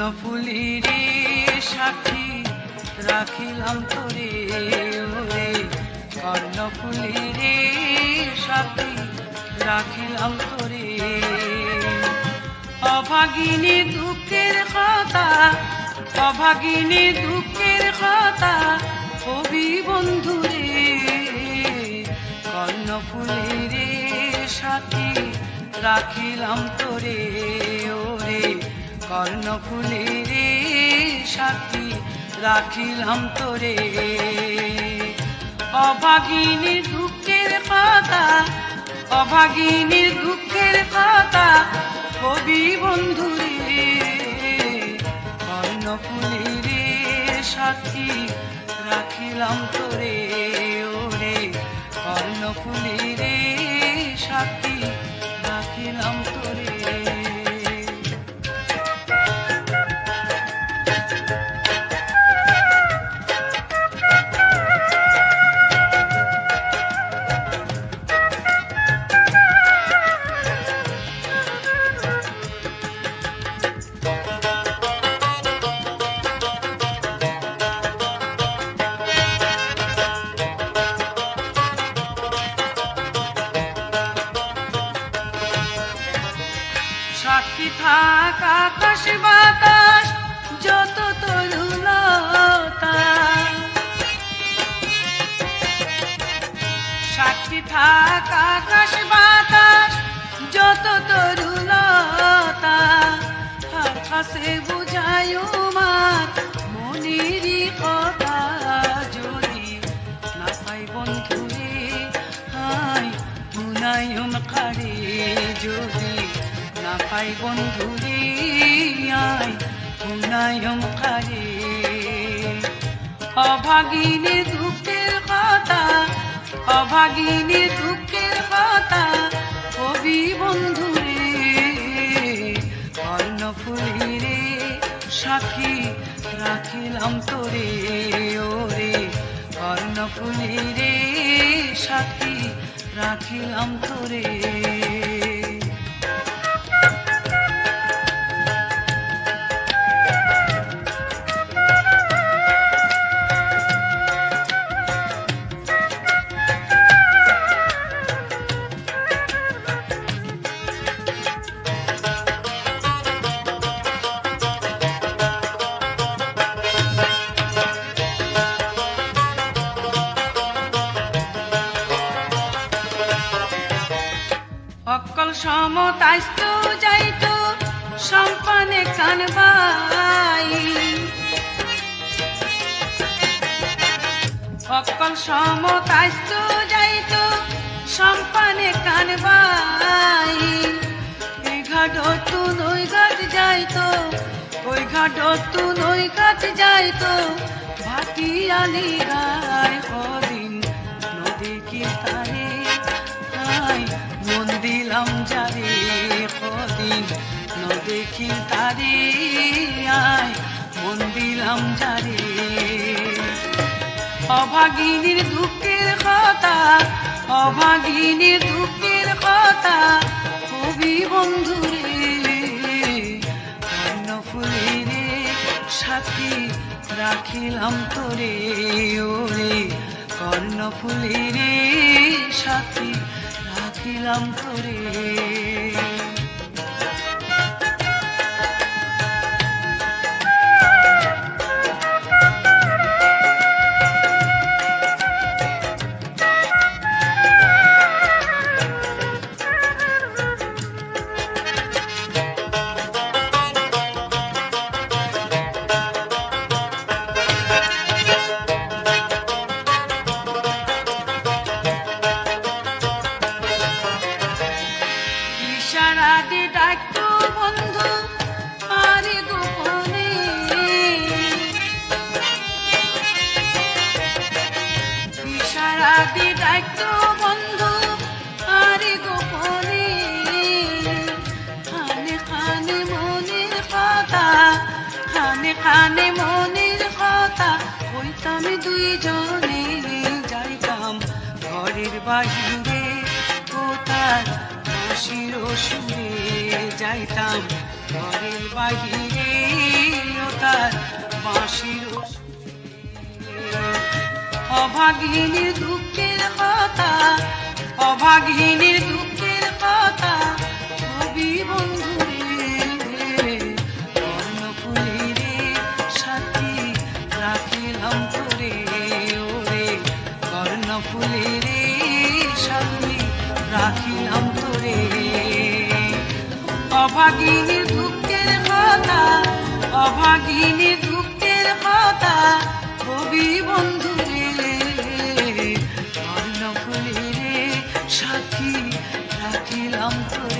কর্ণফুলিরে সাক্ষী রাখিলাম তোরে ওরে কর্ণফুলিরে সাক্ষী রাখিলাম তোরে। অভাগিনী দুঃখের কথা, অভাগিনী দুঃখের কথা, কবি বন্ধুরে কর্ণফুলিরে সাথী রাখিলাম তোরে ওরে কর্ণফুলিরে সাথী রাখিলাম তোরে। অভাগিনীর দুঃখের কথা অভাগিনীর দুঃখের কথা, কবি বন্ধুরে কর্ণফুলিরে সাথী রাখিলাম তোরে। সাক্ষী থাক, আকাশ বাতাস, যত তরুলতা সাক্ষী থাক, আকাশ বাতাস, যত তরুলতা আকাশে বুঝায় মার মনেরই কথা যদি না পাই বন্ধুরে হাই মুনায়ম কারে যদি। পাই বন্ধুরে আই মুনায়ম কারে অভাগিনী দুঃখের কথা, অভাগিনী দুঃখের কথা, কবি বন্ধুরে কর্ণফুলিরে সাক্ষী রাখিলাম তোরে, ওরে। কর্ণফুলিরে সাক্ষী রাখিলাম তোরে। সমতাস্ত যাইত সম্পানে কানবাই। অকল সমতাস্ত যাইত সম্পানে কানবাই। ঘাট তু নই ঘাট যাইত ওই ঘাট তু নই ঘাট যাইত ভাটি আলি গায় দিলাম যারে কদিন ন দেখি তারে আয় মন দিলাম যারে অভাগিনীর দুঃখের কথা, অভাগিনীর দুঃখের কথা, কবি বন্ধুরে কর্ণফুলিরে সাথী রাখিলাম তোরে, ওরে কর্ণফুলিরে সাথী রাখিলাম তোরে যাইতাম ঘরের বাহিরে ও হাসির সুরে যাইতাম। ঘরের বাহিরে ও তার বাঁশির অভাগিনীর দুঃখের কথা, অভাগিনীর দুঃখের কথা শান্তি রাখি অন্তরে অভাগিনী দুঃখের কথা অভাগিনী দুঃখের কথা কবি বন্ধু রে সাথী রাখিলাম তোরে।